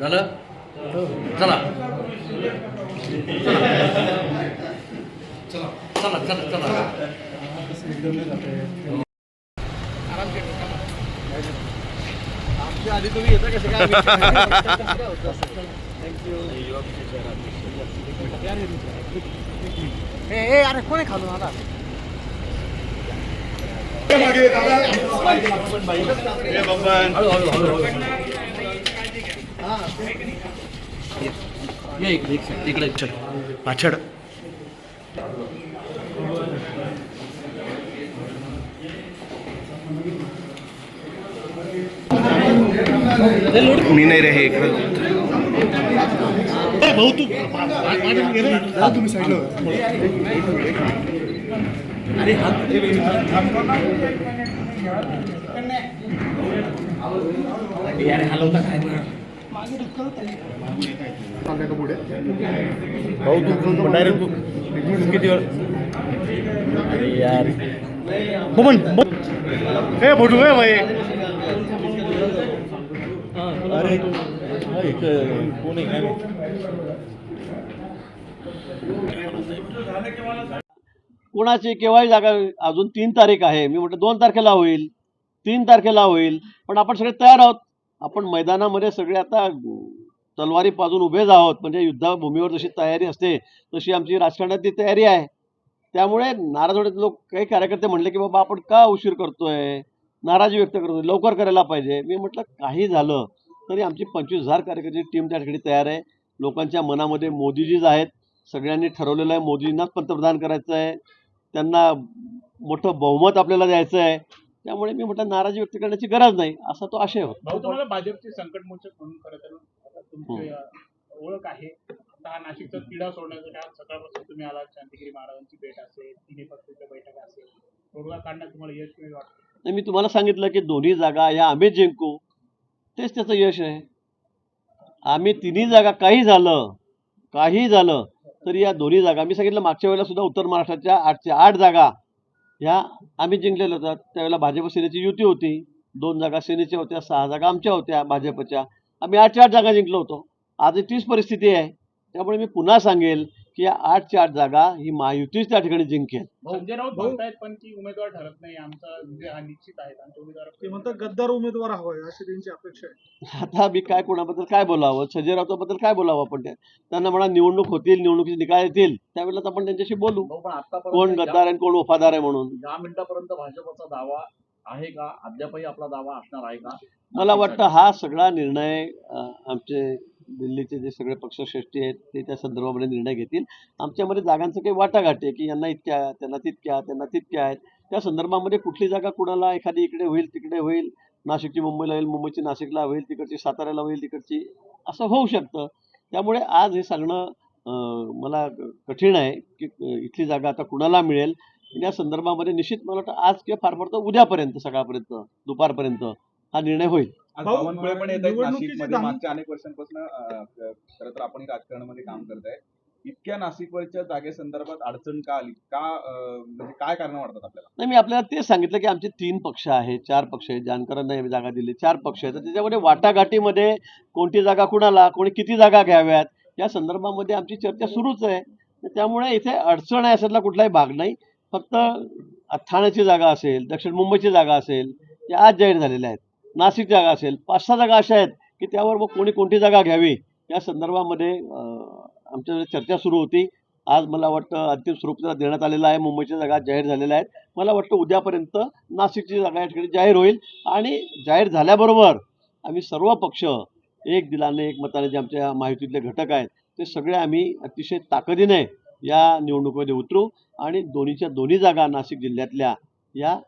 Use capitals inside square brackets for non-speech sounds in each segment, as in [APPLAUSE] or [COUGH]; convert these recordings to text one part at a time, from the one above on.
झालं चला चला चला चला आमच्या आधी तुम्ही येता कसं काय थँक्यू अरे कोणी खालून आला हळू हळू हळू हळू ये इकडे इकडे चल पाछड मी नाही रे हे इकडं भाऊ तू तुम्ही साईडला अरे भाऊ तू डायरेक्ट तू किती वेळ अरे यार हे फोटो काय भाई अरे कोणी आहे कुणाची केव्हाही जागा अजून तीन तारीख आहे. मी म्हटलं दोन तारखेला होईल तीन तारखेला होईल पण आपण सगळे तयार आहोत. आपण मैदानामध्ये सगळे आता तलवारी पाजून उभेच आहोत. म्हणजे युद्धभूमीवर जशी तयारी असते तशी आमची राजकारणातली तयारी आहे. त्यामुळे नाराज होण्यात लोक काही कार्यकर्ते म्हणले की बाबा आपण का उशीर करतोय? नाराजी व्यक्त करतोय. लवकर करायला पाहिजे. मी म्हटलं काही झालं तरी आमची पंचवीस हजार कार्यकर्त्याची टीम त्या ठिकाणी तयार आहे. लोकांच्या मनामध्ये मोदीजीच आहेत. सगळ्यांनी ठरवलेलं आहे मोदींनाच पंतप्रधान करायचं आहे त्यांना मोठं बहुमत आपल्याला द्यायचं आहे त्यामुळे मी म्हटलं नाराजी व्यक्त करण्याची गरज नाही असा तो आशय होता. भाऊ तुम्हाला भाजपचे संकट मोचक म्हणून खरं तर तुमची ओळख आहे. आता हा नाशिकचा तिढा सोडण्यासाठी आज सकाळपासून तुम्ही आलात शांतिगिरी महाराजांची भेट असेल तिन्ही पक्षाच्या बैठक असेल. तोडगा काढण्यात तुम्हाला यश मिळेल वाटतं? मी तुम्हाला सांगितलं की दोन्ही जागा या आम्हीच जिंकू तेच त्याचं यश आहे. आम्ही तिन्ही जागा काही झालं काही झालं तरी या दोन्ही जागा मी सांगितलं मागच्या वेळेला सुद्धा उत्तर महाराष्ट्राच्या आठच्या आठ जागा ह्या आम्ही जिंकलेल्या होत्या त्यावेळेला भाजप सेनेची युती होती. दोन जागा सेनेच्या होत्या सहा जागा आमच्या होत्या भाजपच्या. आम्ही आठ आठ जागा जिंकलो होतो. आज तीच परिस्थिती आहे. त्यामुळे मी पुन्हा सांगेल की या आठच्या आठ जागा ही महायुतीच त्या ठिकाणी जिंकेल संजय राऊत म्हणतायत पण की उमेदवार ठरत नाही आमचा हा निश्चित आहे आमचे उमेदवार ते म्हणतात गद्दार उमेदवार हवाय अशी त्यांची अपेक्षा आहे. आता मी काय कोणाबद्दल काय बोलावं संजय राऊताबद्दल काय बोलावं आपण त्या त्यांना म्हणा निवडणूक होतील निवडणुकीचे निकाल येतील त्यावेळेला आपण त्यांच्याशी बोलू. कोण गद्दार आहे आणि कोण वफादार आहे म्हणून? दहा मिनिटापर्यंत भाजपचा दावा आहे का? अद्यापही आपला दावा असणार आहे का? मला वाटतं हा सगळा निर्णय आमचे दिल्लीचे जे सगळे पक्षश्रेष्ठी आहेत ते त्या संदर्भामध्ये निर्णय घेतील. आमच्यामध्ये जागांचं काही वाटाघाट आहे की यांना इतक्या त्यांना तितक्या त्यांना तितक्या आहेत. त्या संदर्भामध्ये कुठली जागा कुणाला एखादी इकडे होईल तिकडे होईल नाशिकची मुंबईला होईल मुंबईची नाशिकला होईल तिकडची साताऱ्याला होईल तिकडची असं होऊ शकतं. त्यामुळे आज हे सांगणं मला कठीण आहे की इथली जागा आता कुणाला मिळेल? या संदर्भामध्ये निश्चित मला वाटतं आज किंवा फार फार तर उद्यापर्यंत सकाळपर्यंत दुपारपर्यंत हा निर्णय होईल. बावनकुळे पण येत आहेत नाशिकमध्ये. मागच्या अनेक वर्षांपासून खरं तर आपण राजकारणामध्ये काम करत आहे. इतक्या नाशिकवरच्या जागेसंदर्भात अडचण का आली? का म्हणजे काय कारण वाटतात आपल्याला? नाही मी आपल्याला तेच सांगितलं की आमचे तीन पक्ष आहेत चार पक्ष आहेत. जानकरांना आम्ही जागा दिली चार पक्ष आहेत. तर त्याच्यामध्ये वाटाघाटीमध्ये कोणती जागा कुणाला कोणी किती जागा घ्याव्यात या संदर्भामध्ये आमची चर्चा सुरूच आहे. तर त्यामुळे इथे अडचण आहे अशातला कुठलाही भाग नाही. फक्त ठाण्याची जागा असेल दक्षिण मुंबईची जागा असेल या आज जाहीर झालेल्या आहेत. नाशिक जागा असेल पाच सहा जागा अशा आहेत की त्यावर मग कोणी कोणती जागा घ्यावी? या संदर्भामध्ये आमच्या चर्चा सुरू होती आज मला वाटतं अंतिम स्वरूप देण्यात आलेलं आहे. मुंबईच्या जागा जाहीर झालेल्या आहेत. मला वाटतं उद्यापर्यंत नाशिकची जागा या ठिकाणी जाहीर होईल. आणि जाहीर झाल्याबरोबर आम्ही सर्व पक्ष एक दिलाने एक मताने जे आमच्या माहितीतले घटक आहेत ते सगळे आम्ही अतिशय ताकदीने या निवडणुकीमध्ये उतरू आणि दोन्हीच्या दोन्ही जागा नाशिक जिल्ह्यातल्या या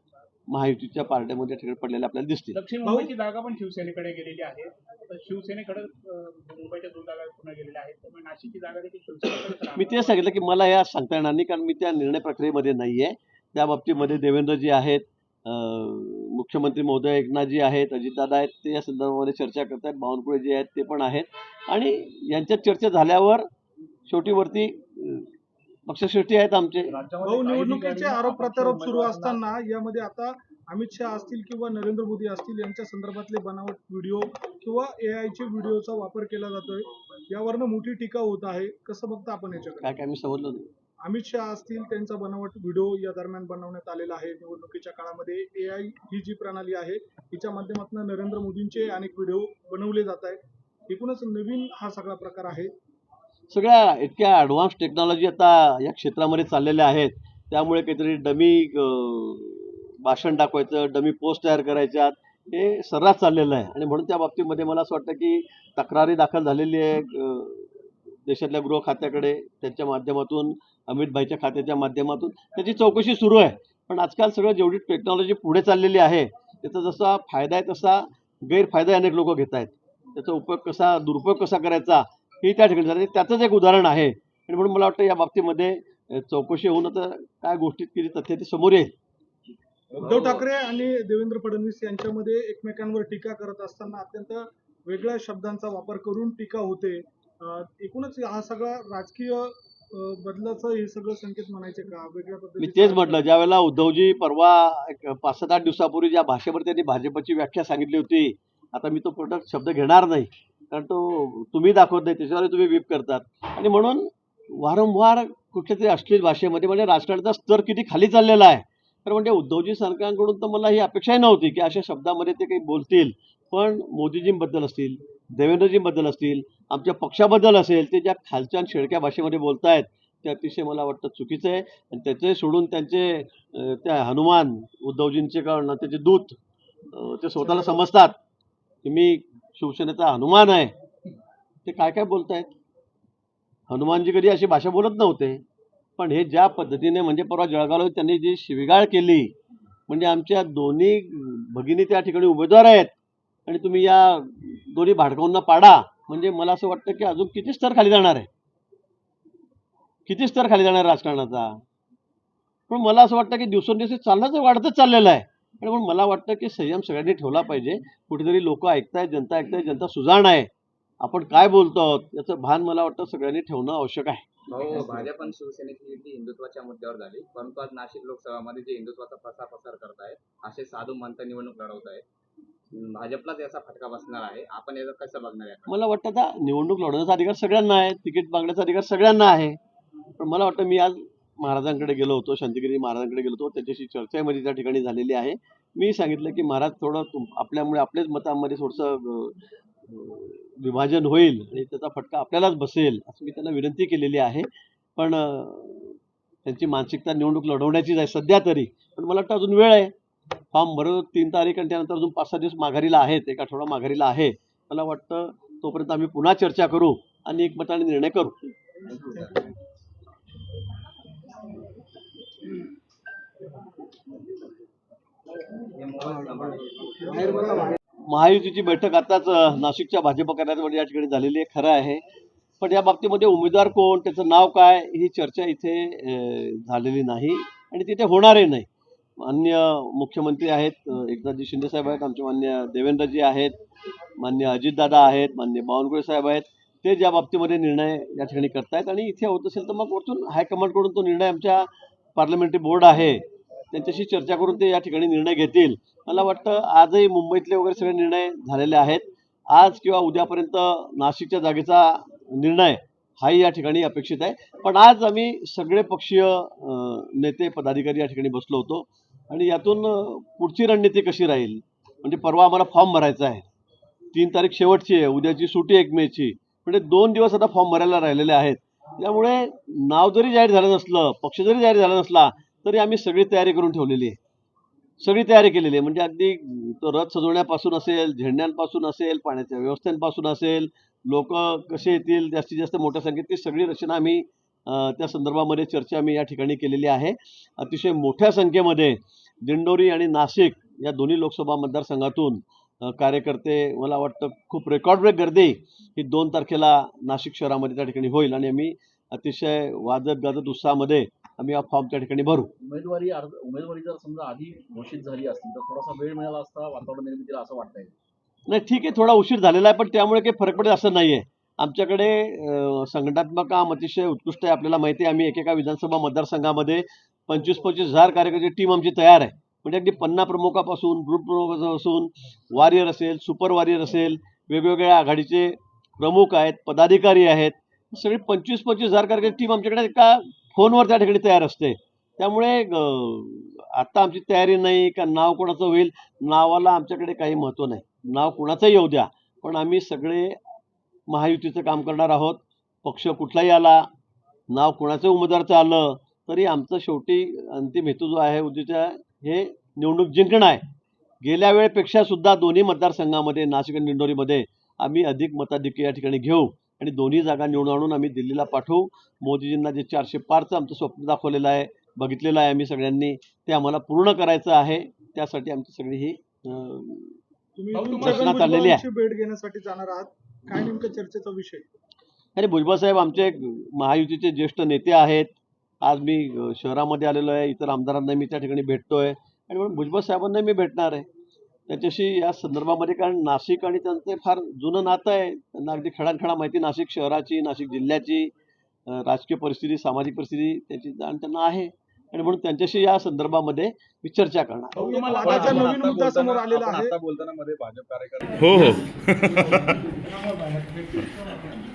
महायुतीच्या पार्ट्यामध्ये ठिकाणी पडलेल्या आपल्याला दिसतील. दक्षिण मुंबईची जागा पण शिवसेनेकडे गेलेली आहे. तर शिवसेनेकडे मुंबईच्या दोन जागा पुन्हा गेलेल्या आहेत. त्यामुळे नाशिकची जागा देखील शिवसेनेकडे मी ते सांगितलं की मला हे सांगता येणार नाही कारण मी त्या निर्णय प्रक्रियेमध्ये नाही आहे त्या बाबतीमध्ये देवेंद्रजी आहेत मुख्यमंत्री महोदय एकनाथजी आहेत अजितदादा आहेत ते या संदर्भामध्ये चर्चा करत आहेत. बावनकुळे जे आहेत ते पण आहेत. आणि यांच्यात चर्चा झाल्यावर शेवटी वरती अं, पक्षश्रेष्ठी आहेत आमचे. निवडणुकीचे आरोप प्रत्यारोप सुरू असताना यामध्ये आता अमित शहा असतील किंवा नरेंद्र मोदी असतील यांच्या संदर्भातले बनावट व्हिडिओ किंवा ए आयचे व्हिडिओचा वापर केला जातोय. यावरनं मोठी टीका होत आहे. कसं बघता आपण याच्याकडे? काय काय मी समजलं नाही. अमित शहा असतील त्यांचा बनावट व्हिडिओ या दरम्यान बनवण्यात आलेला आहे. निवडणुकीच्या काळामध्ये ए आय ही जी प्रणाली आहे तिच्या माध्यमातून नरेंद्र मोदींचे अनेक व्हिडिओ बनवले जात आहेत. एकूणच नवीन हा सगळा प्रकार आहे. सगळ्या इतक्या ॲडव्हान्स टेक्नॉलॉजी आता या क्षेत्रामध्ये चाललेल्या आहेत. त्यामुळे काहीतरी डमी भाषण दाखवायचं डमी पोस्ट तयार करायच्यात हे सर्रास चाललेलं आहे. आणि म्हणून त्या बाबतीमध्ये मला असं वाटतं की तक्रारी दाखल झालेली आहे देशातल्या गृह खात्याकडे त्यांच्या माध्यमातून अमित भाईच्या खात्याच्या माध्यमातून. त्याची चौकशी सुरू आहे. पण आजकाल सगळं जेवढी टेक्नॉलॉजी पुढे चाललेली आहे त्याचा जसा फायदा आहे तसा गैरफायदा अनेक लोक घेत आहेत त्याचा उपयोग कसा दुरुपयोग कसा करायचा हे त्या ठिकाणी झालं. त्याचंच एक उदाहरण आहे. आणि म्हणून मला वाटतं या बाबतीमध्ये चौकशी होऊन आता काय गोष्टीत किती तथ्य ते समोर येईल. उद्धव ठाकरे आणि देवेंद्र फडणवीस यांच्यामध्ये एकमेकांवर टीका करत असताना अत्यंत वेगळ्या शब्दांचा वापर करून टीका होते. एकूणच हा सगळा राजकीय बदलाचं हे सगळं संकेत म्हणायचे का? वेगळ्या मी तेच म्हटलं ज्यावेळेला उद्धवजी परवा एक पाच सात आठ दिवसापूर्वी ज्या भाषेवर त्यांनी भाजपची व्याख्या सांगितली होती आता मी तो प्रोडक्ट शब्द घेणार नाही. कारण तो तुम्ही दाखवत नाही त्याच्यावर तुम्ही विप करतात. आणि म्हणून वारंवार कुठल्या तरी अश्लील भाषेमध्ये म्हणजे राजकारणाचा स्तर किती खाली चाललेला आहे. तर म्हणजे उद्धवजी सरकारकडून तर मला ही अपेक्षाही नव्हती की अशा शब्दामध्ये ते काही बोलतील. पण मोदीजींबद्दल असतील देवेंद्रजींबद्दल असतील आमच्या पक्षाबद्दल असेल ते ज्या खालच्या शेडक्या शेळक्या भाषेमध्ये बोलतायत ते अतिशय मला वाटतं चुकीचं आहे. आणि त्याचे सोडून त्यांचे त्या हनुमान उद्धवजींचे कारण त्याचे दूत ते स्वतःला समजतात. की मी शिवसेनेचा हनुमान आहे. ते काय काय बोलतायत? हनुमानजी कधी अशी भाषा बोलत नव्हते. पण हे ज्या पद्धतीने म्हणजे परवा जळगाव त्यांनी जी शिविगाळ केली म्हणजे आमच्या दोन्ही भगिनी त्या ठिकाणी उमेदवार आहेत. आणि तुम्ही या दोन्ही भाडकांना पाडा. म्हणजे मला असं वाटतं की अजून किती स्तर खाली जाणार आहे? किती स्तर खाली जाणार राजकारणाचा? पण मला असं वाटतं की दिवसेंदिवस चाललंच वाढतच चाललेलं आहे. आणि म्हणून मला वाटतं की संयम सगळ्यांनी ठेवला पाहिजे. कुठेतरी लोक ऐकतायत जनता ऐकतायत जनता सुजाण आहे. आपण काय बोलतो आहोत याचं भान मला वाटतं सगळ्यांनी ठेवणं आवश्यक आहे. भाऊ भाजप आणि शिवसेनेची युती हिंदुत्वाच्या मुद्द्यावर झाली परंतु आज नाशिक लोकसभामध्ये जे हिंदुत्वाचा प्रसार प्रसार करतायत असे साधू मंत निवडणूक लढवत आहेत भाजपलाच याचा फटका बसणार आहे. आपण याचं कसं बघणार आहे? मला वाटतं आता निवडणूक लढवण्याचा अधिकार सगळ्यांना आहे तिकीट मागण्याचा अधिकार सगळ्यांना आहे. पण मला वाटतं मी आज महाराजांकडे गेलो होतो शांतिगिरी महाराजांकडे गेलो होतो. त्याच्याशी चर्चा माझी म्हणजे त्या ठिकाणी झालेली आहे. मी सांगितलं की महाराज थोडं तुम आपल्यामुळे आपल्याच मतांमध्ये थोडंसं विभाजन होईल आणि त्याचा फटका आपल्यालाच बसेल असं मी त्यांना विनंती केलेली आहे. पण त्यांची मानसिकता निवडणूक लढवण्याचीच आहे सध्या तरी. पण मला वाटतं अजून वेळ आहे. फॉर्म भरत तीन तारीख आणि त्यानंतर अजून पाच सहा दिवस माघारीला आहेत एक आठवडा माघारीला आहे. मला वाटतं तोपर्यंत आम्ही पुन्हा चर्चा करू आणि एकमताने निर्णय करू. महायुतीची बैठक आताच नाशिकच्या भाजप कार्यालयामध्ये या ठिकाणी झालेली आहे खरं आहे. पण या बाबतीमध्ये उमेदवार कोण त्याचं नाव काय ही चर्चा इथे झालेली नाही आणि तिथे होणारही नाही. मान्य मुख्यमंत्री आहेत एकनाथजी शिंदे साहेब आहेत आमचे मान्य देवेंद्रजी आहेत मान्य अजितदादा आहेत मान्य बावनकुळे साहेब आहेत ते ज्या बाबतीमध्ये निर्णय या ठिकाणी करतायत आणि इथे होत असेल तर मग वरतून हायकमांडकडून तो निर्णय आमच्या पार्लमेंटरी बोर्ड आहे त्यांच्याशी चर्चा करून ते या ठिकाणी निर्णय घेतील. मला वाटतं आजही मुंबईतले वगैरे सगळे निर्णय झालेले आहेत. आज किंवा उद्यापर्यंत नाशिकच्या जागेचा निर्णय हाही या ठिकाणी अपेक्षित आहे. पण आज आम्ही सगळे पक्षीय नेते पदाधिकारी या ठिकाणी बसलो होतो. आणि यातून पुढची रणनीती कशी राहील? म्हणजे परवा आम्हाला फॉर्म भरायचा आहे. तीन तारीख शेवटची आहे. उद्याची सुटी एक मेची. म्हणजे दोन दिवस आता फॉर्म भरायला राहिलेले आहेत. त्यामुळे नाव जरी जाहीर झालं नसलं पक्ष जरी जाहीर झाला नसला तरी आम्ही सगळी तयारी करून ठेवलेली आहे. सगळी तयारी केलेली आहे. म्हणजे अगदी तो रथ सजवण्यापासून असेल झेंड्यांपासून असेल पाण्याच्या व्यवस्थांपासून असेल लोक कसे येतील जास्तीत जास्त मोठ्या संख्येत ती सगळी रचना आम्ही त्या संदर्भामध्ये चर्चा आम्ही या ठिकाणी केलेली आहे. अतिशय मोठ्या संख्येमध्ये दिंडोरी आणि नाशिक या दोन्ही लोकसभा मतदारसंघातून कार्यकर्ते मला वाटतं खूप रेकॉर्ड ब्रेक गर्दी ही दोन तारखेला नाशिक शहरामध्ये त्या ठिकाणी होईल. आणि आम्ही अतिशय वाजत गाजत उत्साहामध्ये आम्ही हा फॉर्म त्या ठिकाणी भरू. उमेदवारी अर्ज उमेदवारी जर समजा आधी घोषित झाली असती तर थोडासा वेळ मिळाला असता वातावरण निर्मितीला असं वाटतंय? नाही ठीक आहे थोडा उशीर झालेला आहे पण त्यामुळे काही फरक पडेल असं नाही आहे आमच्याकडे संघटनात्मक काम अतिशय उत्कृष्ट आहे आपल्याला माहिती आहे आम्ही एकेका विधानसभा मतदारसंघामध्ये पंचवीस पंचवीस हजार कार्यकर्ते टीम आमची तयार आहे. म्हणजे अगदी पन्ना प्रमुखापासून ग्रुप प्रमुखापासून वॉरियर असेल सुपर वॉरियर असेल वेगवेगळ्या आघाडीचे प्रमुख आहेत पदाधिकारी आहेत सगळी पंचवीस पंचवीस हजार कार्यकर्ते टीम आमच्याकडे एका फोनवर त्या ठिकाणी तयार असते. त्यामुळे आता आमची तयारी नाही का नाव कोणाचं होईल नावाला आमच्याकडे काही महत्त्व नाही. नाव कोणाचंही येऊ द्या पण आम्ही सगळे महायुतीचं काम करणार आहोत. पक्ष कुठलाही आला नाव कोणाचं उमेदवारचं आलं तरी आमचं शेवटी अंतिम हेतू जो आहे उद्याच्या हे निवडणूक जिंकणं आहे. गेल्या वेळेपेक्षा सुद्धा दोन्ही मतदारसंघामध्ये नाशिक आणि दिंडोरीमध्ये आम्ही अधिक मताधिक्य या ठिकाणी घेऊ. आणि दोन्ही जागा निवडून आणून आम्ही दिल्लीला पाठवू. मोदीजींना जे चारशे पारचं आमचं स्वप्न दाखवलेलं आहे बघितलेलं आहे आम्ही सगळ्यांनी ते आम्हाला पूर्ण करायचं आहे. त्यासाठी आमची सगळी ही रचना चाललेली आहे. भेट घेण्यासाठी जाणार आहात. काय नेमकं चर्चेचा विषय? अरे भुजबळ साहेब आमचे एक महायुतीचे ज्येष्ठ नेते आहेत. आज मी शहरामध्ये आलेलो आहे. इतर आमदारांना मी त्या ठिकाणी भेटतोय. आणि म्हणून भुजबळ साहेबांना मी भेटणार आहे. त्याच्याशी या संदर्भामध्ये कारण नाशिक आणि त्यांचं फार जुनं नातं आहे. त्यांना अगदी खडानखडा माहिती नाशिक शहराची नाशिक जिल्ह्याची राजकीय परिस्थिती सामाजिक परिस्थिती त्याची जाण त्यांना आहे. आणि म्हणून त्यांच्याशी या संदर्भामध्ये मी चर्चा करणार भाऊ, तुम्हाला एक वादाचा आपण नवीन आता मुद्दा समोर बोलताना- आलेला आपण आहे. आता बोलताना मध्ये भाजप कार्यकर्ते हो हो. [LAUGHS]